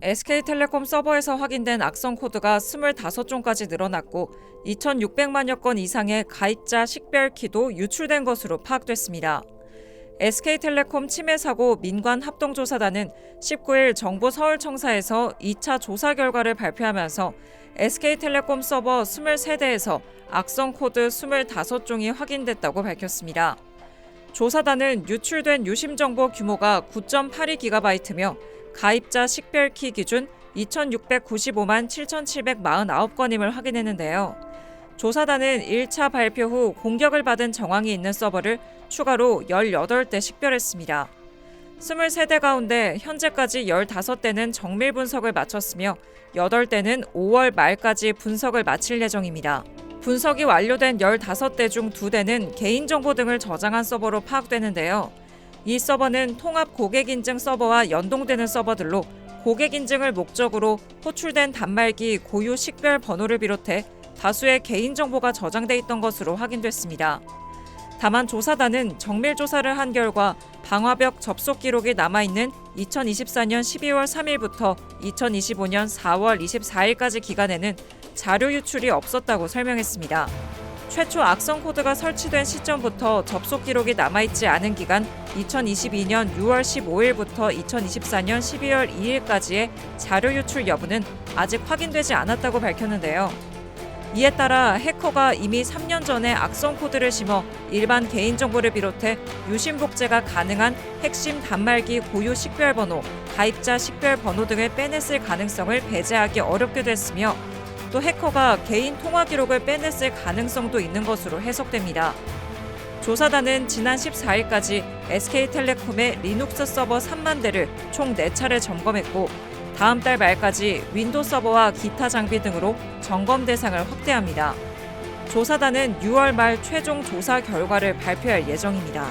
SK텔레콤 서버에서 확인된 악성 코드가 25종까지 늘어났고 2,600만여 건 이상의 가입자 식별 키도 유출된 것으로 파악됐습니다. SK텔레콤 침해 사고 민관 합동조사단은 19일 정부 서울청사에서 2차 조사 결과를 발표하면서 SK텔레콤 서버 23대에서 악성 코드 25종이 확인됐다고 밝혔습니다. 조사단은 유출된 유심 정보 규모가 9.82GB이며 가입자 식별키 기준 2,695만 7,749건임을 확인했는데요. 조사단은 1차 발표 후 공격을 받은 정황이 있는 서버를 추가로 18대 식별했습니다. 23대 가운데 현재까지 15대는 정밀 분석을 마쳤으며 8대는 5월 말까지 분석을 마칠 예정입니다. 분석이 완료된 15대 중 2대는 개인정보 등을 저장한 서버로 파악되는데요. 이 서버는 통합 고객 인증 서버와 연동되는 서버들로 고객 인증을 목적으로 호출된 단말기 고유 식별 번호를 비롯해 다수의 개인 정보가 저장돼 있던 것으로 확인됐습니다. 다만 조사단은 정밀 조사를 한 결과 방화벽 접속 기록이 남아 있는 2024년 12월 3일부터 2025년 4월 24일까지 기간에는 자료 유출이 없었다고 설명했습니다. 최초 악성 코드가 설치된 시점부터 접속 기록이 남아있지 않은 기간 2022년 6월 15일부터 2024년 12월 2일까지의 자료 유출 여부는 아직 확인되지 않았다고 밝혔는데요. 이에 따라 해커가 이미 3년 전에 악성 코드를 심어 일반 개인정보를 비롯해 유심 복제가 가능한 핵심 단말기 고유 식별번호, 가입자 식별번호 등을 빼냈을 가능성을 배제하기 어렵게 됐으며 또 해커가 개인 통화 기록을 빼냈을 가능성도 있는 것으로 해석됩니다. 조사단은 지난 14일까지 SK텔레콤의 리눅스 서버 3만 대를 총 4차례 점검했고 다음 달 말까지 윈도우 서버와 기타 장비 등으로 점검 대상을 확대합니다. 조사단은 6월 말 최종 조사 결과를 발표할 예정입니다.